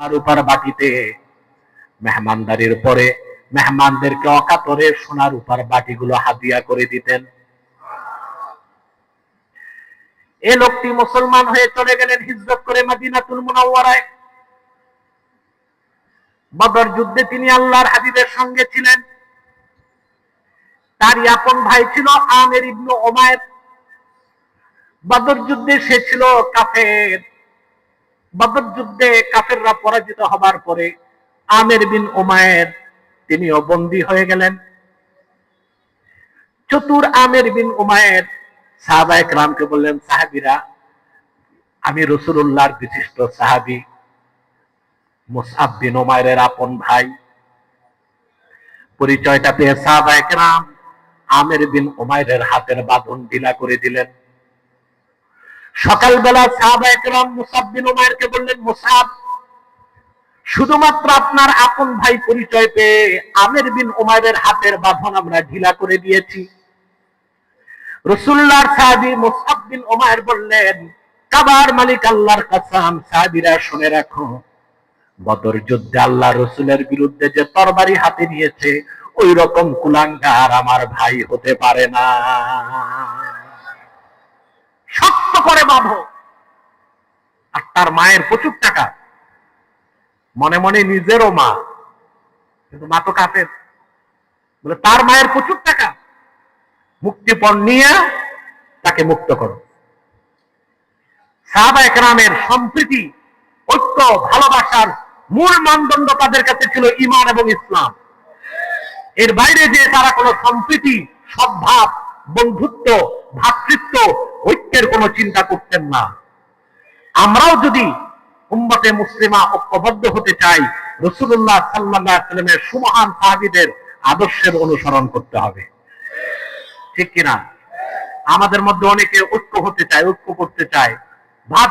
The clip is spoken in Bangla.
আর উপর বাটিতে। মেহমানদারির পরে মেহমানদেরকে অকাতরে সোনার উপর বাটিগুলো হাদিয়া করে দিতেন। এ লোকটি মুসলমান হয়ে চলে গেলেন হিজরত করে মাদিনাতুল মুনাওয়ারায়। বদর যুদ্ধে তিনি আল্লাহর হাবিবের সঙ্গে ছিলেন। তার আপন ভাই ছিল আমের ইবনু ওমায়ের। বদর যুদ্ধে সে ছিল কাফের। বদর যুদ্ধে কাফেররা পরাজিত হবার পরে আমের বিন ওমায়ের তিনিও বন্দী হয়ে গেলেন। চতুর আমের বিন উমায়ের সাহাবা একরামকে বললেন, সাহাবিরা, আমি রসুল্লাহর বিশিষ্ট সাহাবি মুসাব বিন উমায়ের আপন ভাই। পরিচয়টা পেয়ে সাহাবা একরাম আমের বিন উমায়ের হাতের বাঁধন ঢিলা করে দিলেন। সকালবেলা সাহাবা একরাম মুসাব বিন উমায়েরকে বললেন, মুসাব, শুধুমাত্র আপনার আপন ভাই পরিচয় পেয়ে আমের বিন উমায়ের হাতের বাঁধন আমরা ঢিলা করে দিয়েছি। রসুল্লাহর সাহাবি মুসাব বিন উমায়ের বললেন, কাবার মালিক আল্লাহর কাসাম, সাহাবিরা শুনে রাখো, বদর যুদ্ধে আল্লাহ রসুলের বিরুদ্ধে যে তরবারি হাতে নিয়েছে ওই রকম কুলাঙ্গার আমার ভাই হতে পারে না। করে বাঁধো। আর তার মায়ের প্রচুর টাকা। মনে মনে নিজেরও মা। কিন্তু মা তো কাফের বলে, তার মায়ের প্রচুর টাকা। মুক্তিপণ নিয়ে তাকে মুক্ত করো। সাহাবা একরামের সম্প্রীতি, ঐক্য, ভালোবাসার মূল মানদণ্ড তাদের কাছে ছিল ইমান এবং ইসলাম। এর বাইরে যে তারা কোনো সম্প্রীতি, সদ্ভাব, বন্ধুত্ব ভ্রাতৃত্ব ঐক্যের কোনো চিন্তা করতেন না। আমরাও যদি উম্মতে মুসলিমা ঐক্যবদ্ধ হতে চাই রসুল্লাহ সাল্লাহ সাল্লামের সুমহান সাহাবিদের আদর্শের অনুসরণ করতে হবে। ঠিক কিনা? আমাদের মধ্যে অনেকে ঐক্য হতে চায়, ঐক্য করতে চায়। ভাব